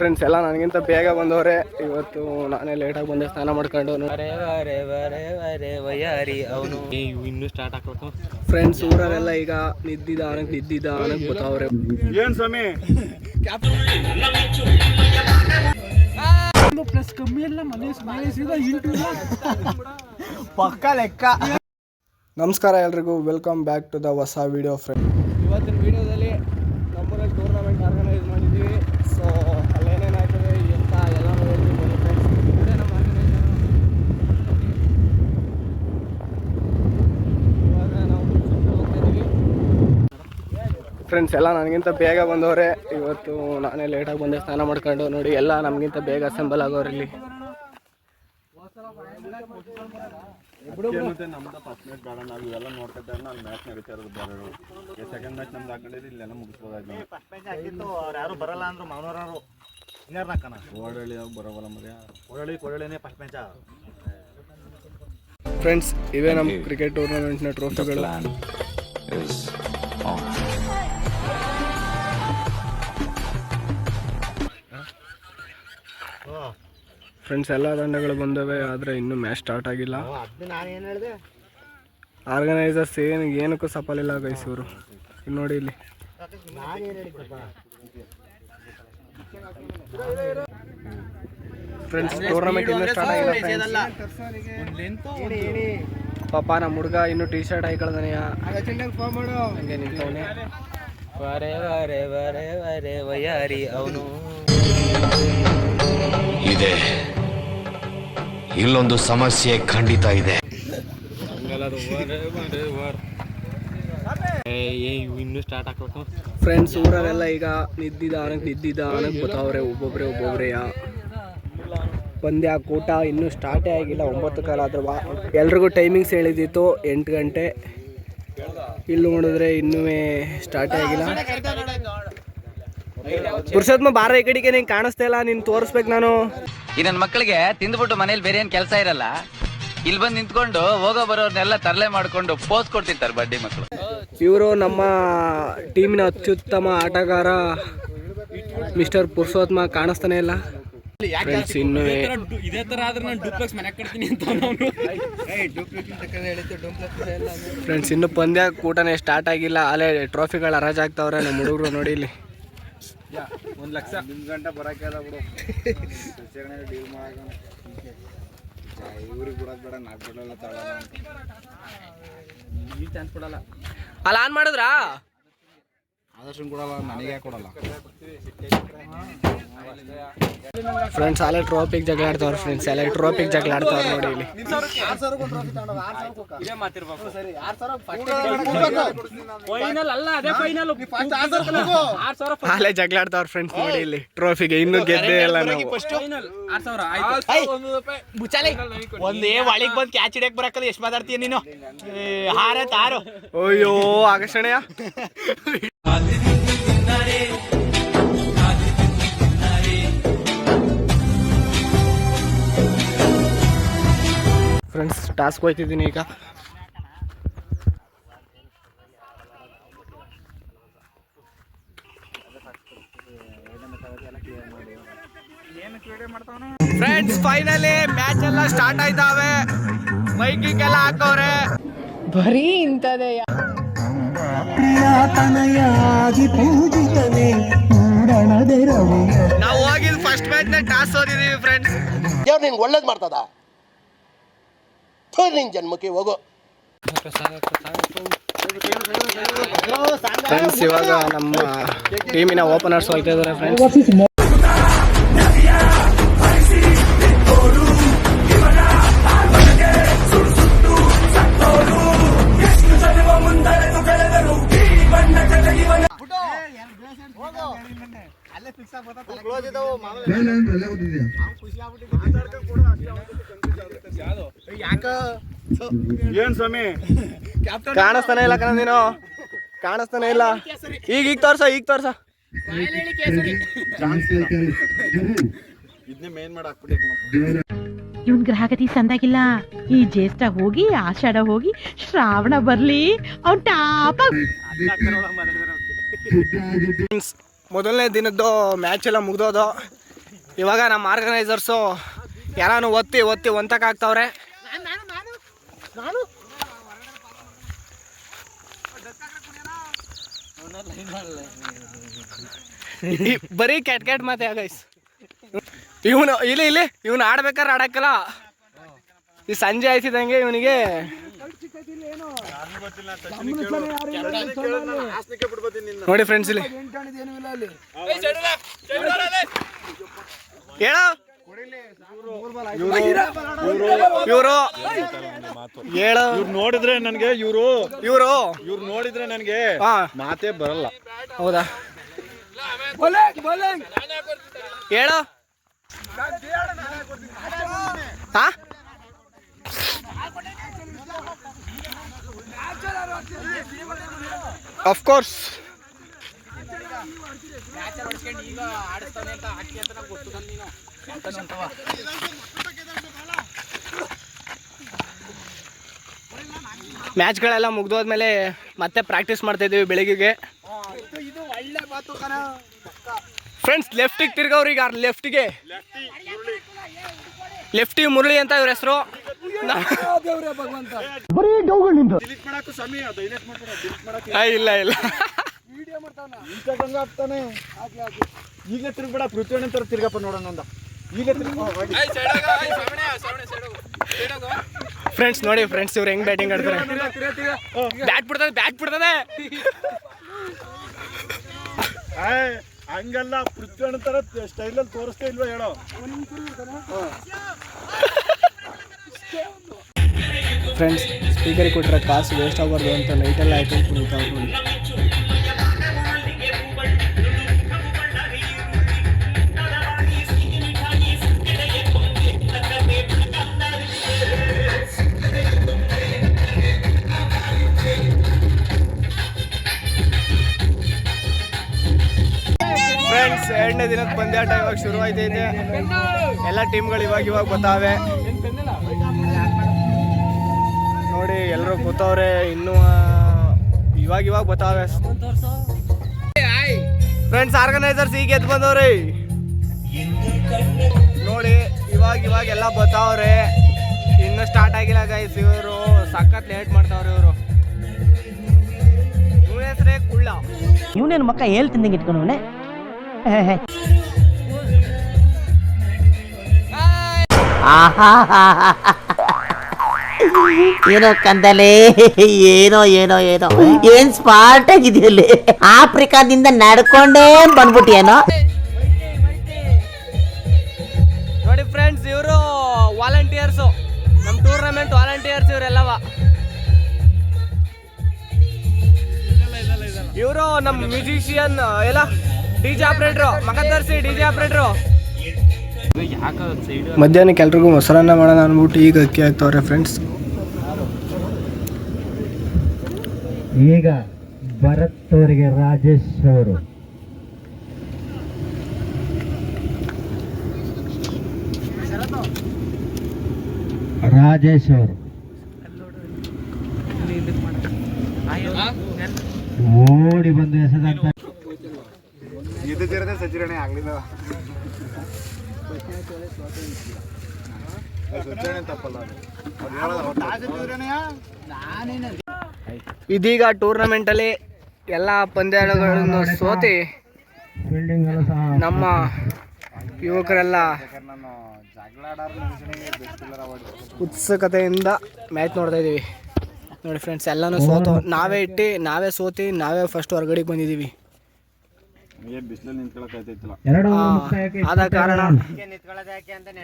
Friends ಎಲ್ಲ ನನಗಿಂತ ಬೇಗ ಬಂದವ್ರೆ. ಇವತ್ತು ನಾನೇ ಲೇಟಾಗಿ ಬಂದೆ ಸ್ನಾನ ಮಾಡ್ಕೊಂಡು. ಇನ್ನು ಸ್ಟಾರ್ಟ್ ಹಾಕ್ಬೇಕು. ಫ್ರೆಂಡ್ಸ್ ಊರಲ್ಲೆಲ್ಲ ಈಗ ನಿದ್ದಿದಾನಕ್ಕೆ ನಿದ್ದಿದಾನಕ್ಕೆ ಗೊತ್ತವ್ರೆ ಏನ್ ಸ್ವಾಮಿ? ಪಕ್ಕ ಲೆಕ್ಕ. ನಮಸ್ಕಾರ ಎಲ್ರಿಗೂ ವೆಲ್ಕಮ್ ಬ್ಯಾಕ್ ಟು ದ ಹೊಸ ವಿಡಿಯೋ ಫ್ರೆಂಡ್ ಇವತ್ತಿನ ವಿಡಿಯೋದಲ್ಲಿ ನಮ್ಮೂರಲ್ಲಿ ಟೂರ್ನಮೆಂಟ್ ಆರ್ಗನೈಸ್ ಮಾಡಿದ್ದೀವಿ ಸೊ ಅಲ್ಲೇನೇನಾಗ್ತದೆ ಎಂತ ಎಲ್ಲ ಹೇಳ್ತೀವಿ ಬನ್ನಿ ಫ್ರೆಂಡ್ಸ್ ಇವರೇ ನಮ್ಮ ಆರ್ಗನೈಸರ್ ಇವಾಗ ನಾವು ಸುಮ್ನೆ ಹೋಗ್ತಾ ಇದೀವಿ ಫ್ರೆಂಡ್ಸ್ ಎಲ್ಲ ನನಗಿಂತ ಬೇಗ ಬಂದವರೆ. ಇವತ್ತು ನಾನೇ ಲೇಟಾಗಿ ಬಂದೆ ಸ್ನಾನ ಮಾಡ್ಕೊಂಡು. ನೋಡಿ ಎಲ್ಲ ನಮಗಿಂತ ಬೇಗ ಅಸೆಂಬಲ್ ಆಗೋರು ಇಲ್ಲಿ. ಇವೇ ನಮ್ಮ ಫಸ್ಟ್ ಮ್ಯಾಚ್ ಬೇಡ. ಫ್ರೆಂಡ್ಸ್ ಎಲ್ಲ ತಂಡಗಳು ಬಂದವೆ ಆದರೆ ಇನ್ನೂ ಮ್ಯಾಚ್ ಸ್ಟಾರ್ಟ್ ಆಗಿಲ್ಲ. ಆರ್ಗನೈಸರ್ಸ್ ಏನು ಏನಕ್ಕೂ ಸಫಲಿಲ್ಲ ಗೈಸ್ ಇವರು. ಇಲ್ಲಿ ನೋಡಿ ಇಲ್ಲಿ. ಫ್ರೆಂಡ್ಸ್ ಟೂರ್ನಮೆಂಟ್ ಇನ್ನೂ ಸ್ಟಾರ್ಟ್ ಆಗಿಲ್ಲ. ಪಾಪ ನಮ್ಮ ಹುಡುಗ ಇನ್ನೂ ಟಿ ಶರ್ಟ್ ಹಾಕೊಳ್ದಾನೆಯ ಹಂಗೆ ನಿಂತವನೆ. ವರೆ ವರೆ ವರೆ ವರೆ ವಯಾರಿ ಅವನು. ಇದೆ. ಇಲ್ಲೊಂದು ಸಮಸ್ಯೆ ಖಂಡಿತ ಇದೆ. ಇನ್ನು ಸ್ಟಾರ್ಟ್ ಫ್ರೆಂಡ್ಸ್ ಊರಲ್ಲೆಲ್ಲ ಈಗ ನಿದ್ದಿದಾನಕ್ಕೆ ನಿದ್ದಿದಾನಕ್ಕೆ ಗೊತ್ತವ್ರೆ ಒಬ್ಬೊಬ್ರೆ ಒಬ್ಬೊಬ್ರೆ ಪಂದ್ಯ ಕೂಟ ಇನ್ನೂ ಸ್ಟಾರ್ಟೇ ಆಗಿಲ್ಲ, ಒಂಬತ್ತು ಕಾಲ ಆದ್ರೆ ಎಲ್ರಿಗೂ ಟೈಮಿಂಗ್ಸ್ ಹೇಳಿದ್ದಿತ್ತು ಎಂಟು ಗಂಟೆ. ಇಲ್ಲಿ ನೋಡಿದ್ರೆ ಇನ್ನೂ ಸ್ಟಾರ್ಟೇ ಆಗಿಲ್ಲ. ಪುರುಷೋತ್ಮ ಬಾರ ಈ ಕಡೆಗೆ ನಿಂಗೆ ಕಾಣಿಸ್ತಾ ಇಲ್ಲ, ನೀನು ತೋರಿಸ್ಬೇಕು ನಾನು. ಈ ನನ್ನ ಮಕ್ಕಳಿಗೆ ತಿಂದ್ಬಿಟ್ಟು ಮನೇಲಿ ಬೇರೆ ಏನ್ ಕೆಲಸ ಇರಲ್ಲ. ಇಲ್ಲಿ ಬಂದು ನಿಂತ್ಕೊಂಡು ಹೋಗೋ ಬರೋರ್ನೆಲ್ಲ ತರಲೆ ಮಾಡ್ಕೊಂಡು ಪೋಸ್ ಕೊಡ್ತಿರ್ತಾರೆ ಬಡ್ಡಿ ಮಕ್ಕಳು ಇವರು ನಮ್ಮ ಟೀಮಿನ ಅತ್ಯುತ್ತಮ ಆಟಗಾರ ಮಿಸ್ಟರ್ ಪುರುಷೋತ್ಮ ಕಾಣಿಸ್ತಾನೆ ಇಲ್ಲ. ಫ್ರೆಂಡ್ಸ್ ಇನ್ನೂ ಇದೇ ತರ ಆದ್ರೆ ನಾನು ಡೂಪ್ಲೆಕ್ಸ್ ಮನೆ ಕಟ್ತೀನಿ ಅಂತ ಅವನು. ಫ್ರೆಂಡ್ಸ್ ಇನ್ನು ಪಂದ್ಯ ಕೂಟನೇ ಸ್ಟಾರ್ಟ್ ಆಗಿಲ್ಲ. ಅಲ್ಲೇ ಟ್ರೋಫಿಗಳು ಹರಾಜಾಗ್ತಾವ್ರೆ ನಮ್ಮ ಹುಡುಗರು ನೋಡಿ ಇಲ್ಲಿ. ಒಂದು ಲಕ್ಷ. ನಿಮ್ ಗಂಟೆ ಬರಕ್ಕೆ ಅದ ಬಿಡು. ಡೀಲ್ ಮಾಡಕ ಇವ್ರಿಗೆ ಬಿಡೋದು ಬೇಡ ನಾಲ್ಕು ಬಿಡೋಲ್ಲ ತಗೊಳ್ಳೋಣ ನೀವು ಚಾನ್ಸ್ ಕೊಡಲ್ಲ. ಅಲ್ಲ ಆನ್ ಮಾಡಿದ್ರಾ? ಆದರ್ಶನ್ ಕೊಡಲ್ಲ ನನಗೆ ಕೊಡಲ್ಲ. ಫ್ರೆಂಡ್ಸ್ ಅಲ್ಲೇ ಟ್ರಾಫಿಕ್ ಜಗಳ ಆಡ್ತಾವ್ರ ಫ್ರೆಂಡ್ಸ್ ಅಲ್ಲೇ ಟ್ರಾಫಿಕ್ ಜಗಳ ಆಡ್ತಾವ್ರ ನೋಡಿ ಇಲ್ಲಿ. ಇದೇ ಮಾತಿರ್ಬೇಕು ಫೈನಲ್ ಅಲ್ಲ ಜಗಳ ಆಡ್ತಾವ್ರ ಫ್ರೆಂಡ್ಸ್ ನೋಡಿ ಇಲ್ಲಿ. ಟ್ರೋಫಿಗೆ ಇನ್ನೂ ಗೆದ್ದೇ ಇಲ್ಲ ನಾವು. ಒಂದೇ ಒಳಗೆ ಬಂದು ಕ್ಯಾಚ್ ಹಿಡಿಯಕ್ ಬರಕಲ್ಲ ಎಷ್ಟು ಮಾತಾಡ್ತೀಯ ನೀನು? ಹಾರ ತಾರು. ಅಯ್ಯೋ ಆಕರ್ಷಣೆಯ? ಫ್ರೆಂಡ್ಸ್ ಟಾಸ್ಕ್ ಹೋಯ್ತಿದ್ದೀನಿ ಈಗ. ಫ್ರೆಂಡ್ಸ್ ಫೈನಲಿ ಮ್ಯಾಚ್ ಎಲ್ಲ ಸ್ಟಾರ್ಟ್ ಆಯ್ತಾವೆ. ಮೈಕಿಗೆಲ್ಲ ಹಾಕವ್ರೆ. ಬರೀ ಇಂಥದೇ ನಾವು ಹೋಗಿದ್ ಫಸ್ಟ್ ಮ್ಯಾಚ್ನ ಟಾಸ್ ಓದಿದೀವಿ ಫ್ರೆಂಡ್ಸ್ ದೇವ್ರು ನಿನ್ಗೆ ಒಳ್ಳೇದು ಮಾಡ್ತದ? ಥು, ನಿನ್ ಜನ್ಮಕ್ಕೆ ಹೋಗು. ಫ್ರೆಂಡ್ಸ್ ಇವಾಗ ನಮ್ಮ ಟೀಮಿನ ಓಪನರ್ಸ್ ಹೋಗ್ತಾ ಇದಾರೆ ಫ್ರೆಂಡ್ಸ್ ಏನ್ ಸ್ವಾಮಿ? ಕಾಣಿಸ್ತಾನೆ ಇಲ್ಲ ಕಣ ನೀನು. ಕಾಣಿಸ್ತಾನೆ ಇಲ್ಲ. ಈಗ ಈಗ ತೋರ್ಸ ಈಗ ತೋರ್ಸ. ಇವನ್ ಗ್ರಹಗತಿ ಸಂದಾಗಿಲ್ಲ ಈ ಜ್ಯೇಷ್ಠ ಹೋಗಿ ಆಷಾಢ ಹೋಗಿ ಶ್ರಾವಣ ಬರ್ಲಿ. ಅವ್ನ್ ಟಾಪ ಮೊದಲನೇ ದಿನದ್ದು ಮ್ಯಾಚ್ ಎಲ್ಲ ಮುಗ್ದೋದು. ಇವಾಗ ನಮ್ಮ ಆರ್ಗನೈಸರ್ಸು ಯಾರು ಒತ್ತಿ ಒತ್ತಿ ಒಂತಕ್ಕಾಗ್ತವ್ರೆ ಬರೀ ಕ್ಯಾಟ್ ಕ್ಯಾಟ್ ಮಾತೆ ಗೈಸ್ ಇವನು ಇಲ್ಲಿ ಇಲ್ಲಿ ಇವನು ಆಡ್ಬೇಕಾದ್ರೆ ಆಡಕ್ಕಲ್ಲ. ಈ ಸಂಜೆ ಆಯ್ತಿದಂಗೆ ಇವನಿಗೆ ನೋಡಿ ಫ್ರೆಂಡ್ಸ್ ಇಲ್ಲಿ. ಹೇಳೋ. ಇವರು ಹೇಳು. ನೋಡಿದ್ರೆ ನನಗೆ ಇವ್ರು ಇವ್ರು ಇವ್ರು ನೋಡಿದ್ರೆ ನನಗೆ ಹಾ ಮಾತೇ ಬರಲ್ಲ. ಹೌದಾ? ಹೇಳು. ಅಫ್ಕೋರ್ಸ್ ಆಫ್ ಕೋರ್ಸ್ ಮ್ಯಾಚ್ಗಳೆಲ್ಲ ಮುಗ್ದೋದ್ಮೇಲೆ ಮತ್ತೆ ಪ್ರಾಕ್ಟೀಸ್ ಮಾಡ್ತಾ ಇದೀವಿ ಬೆಳಿಗ್ಗೆಗೆ. ಫ್ರೆಂಡ್ಸ್ ಲೆಫ್ಟಿಗೆ ತಿರ್ಗವ್ರು ಈಗ ಲೆಫ್ಟಿಗೆ ಲೆಫ್ಟಿ ಮುರಳಿ ಅಂತ ಇವ್ರ ಹೆಸರು. ಇಲ್ಲ ಇಲ್ಲ. ಈಗ ತಿರ್ಗಬೇಡ ಪೃಥ್ವಿ ತರ ತಿರ್ಗಪ್ಪ ನೋಡೋಣ ಫ್ರೆಂಡ್ಸ್ ನೋಡಿ ಫ್ರೆಂಡ್ಸ್ ಇವ್ರು ಹೆಂಗ್ ಬ್ಯಾಟಿಂಗ್ ಆಡ್ತಾರೆ. ಬ್ಯಾಟ್ ಬಿಡ್ತದೆ ಬ್ಯಾಟ್ ಬಿಡ್ತದೆ. ಹಂಗಲ್ಲ ಪೃಥ್ವಿ ತರ ಸ್ಟೈಲಲ್ಲಿ ತೋರಿಸ್ತಾ ಇಲ್ವಾ ಹೇಳೋ? ಫ್ರೆಂಡ್ಸ್ ಸ್ಪೀಕರ್ ಕೊಟ್ಟರೆ ಕಾಸು ವೇಸ್ಟ್ ಆಗಬಾರ್ದು ಅಂತ ಲೈಟೆಲ್ಲ ಹಾಕೊಂಡು ಕುಣಿತಾವ್ರು ನೋಡಿ ಎರಡನೇ ದಿನದ ಪಂದ್ಯಾಟ ಇವಾಗ ಶುರು ಆಯ್ತೈತೆ ಎಲ್ಲ ಟೀಮ್ಗಳು ಇವಾಗ ಇವಾಗ ಬರ್ತಾವೆ ನೋಡಿ ಎಲ್ಲರೂ ಕೂತವ್ರೆ, ಇನ್ನೂ ಇವಾಗ ಇವಾಗ ಬರ್ತಾವೆ ಫ್ರೆಂಡ್ಸ್ ಆರ್ಗನೈಸರ್ಸ್ ಈಗ ಎದ್ದು ಬಂದವ್ರಿ. ನೋಡಿ, ಇವಾಗ ಇವಾಗ ಎಲ್ಲ ಬರ್ತಾವ್ರೆ ಇನ್ನೂ ಸ್ಟಾರ್ಟ್ ಆಗಿಲ್ಲ ಗೈಸ್ ಇವರು. ಸಖತ್ ಲೇಟ್ ಮಾಡ್ತಾವ್ರೆ ಇವರು. ಇವನೇನು ಮಕ್ಕ ಹೇಳ್ತಿದ್ದಂಗೆ ಇಟ್ಕೊಂಡವನೆ ಏನೋ ಕಂದಲೆ, ಏನೋ ಏನೋ ಏನೋ. ಏನ್ ಸ್ಮಾರ್ಟ್ ಆಗಿದೆಯಲ್ಲಿ ಆಫ್ರಿಕಾದಿಂದ ನಡ್ಕೊಂಡೇ ಬಂದ್ಬಿಟ್ಟಿಯೇನೋ? ನೋಡಿ ಫ್ರೆಂಡ್ಸ್ ಇವರು ವಾಲಂಟಿಯರ್ಸು ನಮ್ಮ ಟೂರ್ನಮೆಂಟ್ ವಾಲಂಟಿಯರ್ಸ್ ಇವರೆಲ್ಲವ. ಇವರು ನಮ್ಮ ಮ್ಯೂಸಿಷಿಯನ್ ಎಲ್ಲ ಡಿ ಜೆ ಆಪ್ರೇಟ್ರು ಮಗ ತರಿಸಿ ಡಿ ಜೆ ಆಪ್ರೇಟ್ರು ಮಧ್ಯಾಹ್ನಕ್ಕೆ ಎಲ್ರಿಗೂ ಮೊಸರನ್ನ ಮಾಡೋಣ ಅಂದ್ಬಿಟ್ಟು ಈಗ ಅಕ್ಕಿ ಆಗ್ತಾವ್ರೆ ಫ್ರೆಂಡ್ಸ್ ಈಗ ಭರತ್ ಅವರಿಗೆ ರಾಜೇಶ್ ಅವರು. ರಾಜೇಶ್ ಅವರು. ಓಡಿ ಬಂದು ಎಸೆದಂತ ಇದೀಗ ಟೂರ್ನಮೆಂಟಲ್ಲಿ ಎಲ್ಲ ಪಂದ್ಯಗಳನ್ನು ಸೋತಿ ನಮ್ಮ ಯುವಕರೆಲ್ಲ ಉತ್ಸುಕತೆಯಿಂದ ಮ್ಯಾಚ್ ನೋಡ್ತಾ ಇದೀವಿ ನೋಡಿ ಫ್ರೆಂಡ್ಸ್ ಎಲ್ಲನೂ ಸೋತು. ನಾವೇ ಇಟ್ಟು, ನಾವೇ ಸೋತಿ, ನಾವೇ ಫಸ್ಟ್ ಹೊರಗಡೆಗೆ ಬಂದಿದ್ದೀವಿ. ಎರಡು ಮುಕ್ತಾಯಕ್ಕೆ ಆದ ಕಾರಣ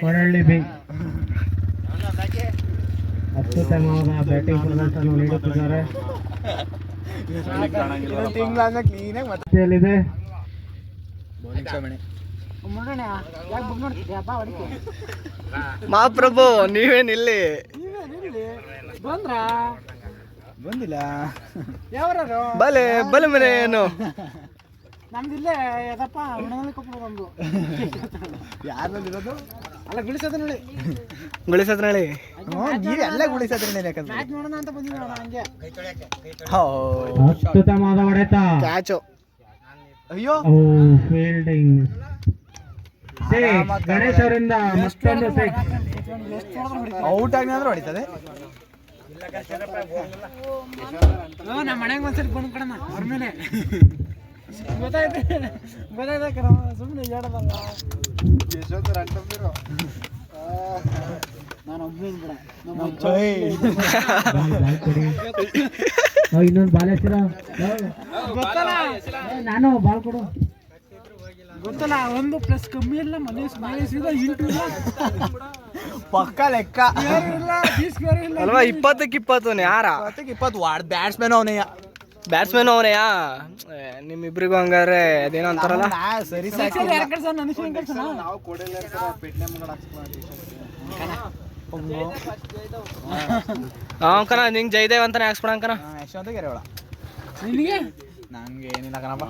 ಹೊರಳ್ಳಿ ಬಿ ಅತ್ಯುತ್ತಮವಾದ ಬ್ಯಾಟಿಂಗ್ ಪ್ರದರ್ಶನ ನೀಡುತ್ತಿದ್ದಾರೆ. ಮಹಾಪ್ರಭು ನೀವೇನ್ ಇಲ್ಲಿ? ಬಂದಿಲ್ಲ. ಬಲೆ ಬಲೆ ಮನೆ ಏನು? ನಮ್ದಿಲ್ಲೇ ಯದಪ್ಪ ಹುಣಗಲ್ ಕೊಪ್ಪಳ ಬಂದು ಯಾರಲ್ಲಿರೋದು ಅಲ್ಲ ಗುಳಿಸೋದು ನೋಡಿ. ಗುಳಿಸದ್ರಳಿ ನೀರು ಎಲ್ಲ ಗುಳಿಸೋದ್ರಿ ಮ್ಯಾಚ್ ನೋಡೋಣ. ಅಂತ ಹಂಗೆ. ಹೊಡೆತ. ಕ್ಯಾಚು. ಅಯ್ಯೋ. ಫೀಲ್ಡಿಂಗ್ ಗಣೇಶ್ ಅವರಿಂದ ಮತ್ತೊಂದು ಔಟ್ ಆಗಿ ಅಂದ್ರೆ ಹೊಡಿತದೆ? ನಮ್ಮ ಮನೆಗೆ ಒಂದ್ಸರಿ ಬಂದು ಕಣ ಅವ್ರ ಮೇಲೆ. ಗೊತ್ತಾಯ್ತು. ಗೊತ್ತಾಯ್ತು ಸುಮ್ಮನೆ ಹೇಳೋದಲ್ಲ. ನಾನು ಒಬ್ಬನೇ ಬಿಡ. ಇನ್ನೊಂದು ಬಾಲ್ ಹೆಸರ ಗೊತ್ತಲ್ಲ? ನಾನು ಬಾಲ್ ಕೊಡು. ಗೊತ್ತಲ್ಲ ಒಂದು ಪ್ಲಸ್ ಕಮ್ಮಿ ಇಲ್ಲ ಮನೆ ಮೈನಸ್ ಇಲ್ಲ ಇಂಟು ಇಲ್ಲ. ಪಕ್ಕ ಲೆಕ್ಕ. ಅಲ್ವಾ ಇಪ್ಪತ್ತಕ್ಕೆ ಇಪ್ಪತ್ತು ಯಾರ? ಇಪ್ಪತ್ತಕ್ಕೆ ಇಪ್ಪತ್ತು ವಾಡ್ ಬ್ಯಾಟ್ಸ್ಮನ್ ಅವನೇ. ಬ್ಯಾಟ್ಸ್ಮನ್ ಅವನೆಯಾ ನಿಮ್ಮಿಬ್ರಿಗೂ ಹಂಗಾರೆ ಅದೇನೋ ಅಂತಾರಲ್ಲ? ಸರಿ ಕಣ ನಿಂಗೆ ಜಯದೇವ್ ಅಂತಾನೆ ಹಾಕ್ಸ್ಬಿಡ ಕಣ ಯಶವಂತ ಗೆರೆವಳ ನಿನಗೆ? ನಂಗೆ ಏನಿಲ್ಲ ಕಣಪ್ಪ.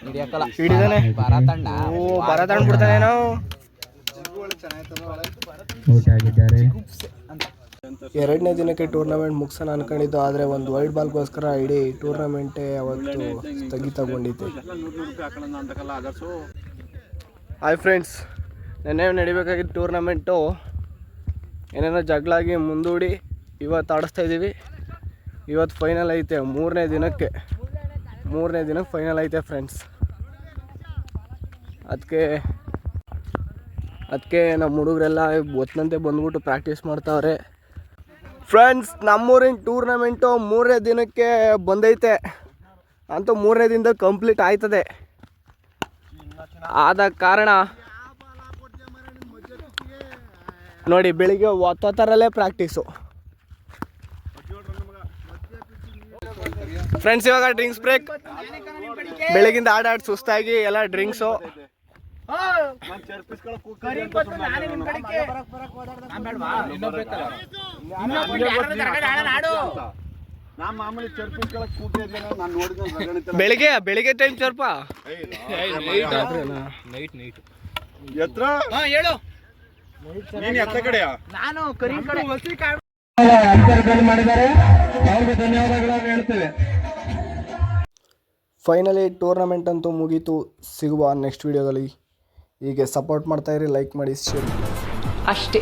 ಹಿಡಿಯಕ್ಕಲ್ಲ ಹಿಡಿದಾನೆ ಬರ ತಂಡ ಓ ಬರ ಬಿಡ್ತಾನೆ ನಾವು. ಎರಡನೇ ದಿನಕ್ಕೆ ಟೂರ್ನಮೆಂಟ್ ಮುಗಿಸೋಣ ಅನ್ಕೊಂಡಿದ್ದು, ಆದರೆ ಒಂದು ವೈಟ್ ಬಾಲ್ಗೋಸ್ಕರ ಇಡೀ ಟೂರ್ನಮೆಂಟೇ ಅವತ್ತು ಸ್ಥಗಿತಗೊಂಡಿತ್ತು ಹಾಯ್ ಫ್ರೆಂಡ್ಸ್ ನೆನ್ನೆ ನಡಿಬೇಕಾಗಿದ್ದ ಟೂರ್ನಮೆಂಟು ಏನೇನೋ ಜಗಳಾಗಿ ಮುಂದೂಡಿ ಇವತ್ತು ಆಡಿಸ್ತಾ ಇದ್ದೀವಿ. ಇವತ್ತು ಫೈನಲ್ ಐತೆ, ಮೂರನೇ ದಿನಕ್ಕೆ. ಮೂರನೇ ದಿನಕ್ಕೆ ಫೈನಲ್ ಐತೆ ಫ್ರೆಂಡ್ಸ್ ಅದಕ್ಕೆ ಅದಕ್ಕೆ ನಮ್ಮ ಹುಡುಗರೆಲ್ಲ ಒತ್ತಂತೆ ಬಂದ್ಬಿಟ್ಟು ಪ್ರಾಕ್ಟೀಸ್ ಮಾಡ್ತಾವ್ರೆ. ಫ್ರೆಂಡ್ಸ್ ನಮ್ಮೂರಿನ ಟೂರ್ನಮೆಂಟು ಮೂರನೇ ದಿನಕ್ಕೆ ಬಂದೈತೆ. ಅಂತೂ ಮೂರನೇ ದಿನದ ಕಂಪ್ಲೀಟ್ ಆಯ್ತದೆ. ಆದ ಕಾರಣ ನೋಡಿ, ಬೆಳಿಗ್ಗೆ ಒತ್ತೊತ್ತರಲ್ಲೇ ಪ್ರಾಕ್ಟೀಸು ಫ್ರೆಂಡ್ಸ್ ಇವಾಗ ಡ್ರಿಂಕ್ಸ್ ಬ್ರೇಕ್ ಬೆಳಗಿಂದ ಆಡ ಆಡಿ ಸುಸ್ತಾಗಿ ಎಲ್ಲ ಡ್ರಿಂಕ್ಸು ನಾ ಮಾಮೂಲಿ ಚರ್ಪಿಸ್ಕೊಳಕ್ ಕೂತಿದ್ದೆ ನಾನು ನೋಡಿದ ಬೆಳಿಗ್ಗೆ ಬೆಳಿಗ್ಗೆ ಟೈಮ್ ಚರ್ಪ? ಎತ್ರ? ನೀನ್ ಎತ್ತ ಕಡೆಯಾ? ನಾನು ಕರಿ ಕಡೆ. ಫೈನಲಿ ಟೂರ್ನಮೆಂಟ್ ಅಂತೂ ಮುಗೀತು. ಸಿಗುವ ನೆಕ್ಸ್ಟ್ ವಿಡಿಯೋದಲ್ಲಿ ಹೀಗೆ ಸಪೋರ್ಟ್ ಮಾಡ್ತಾಯಿರಿ ಲೈಕ್ ಮಾಡಿ ಶೇರ್ ಅಷ್ಟೇ.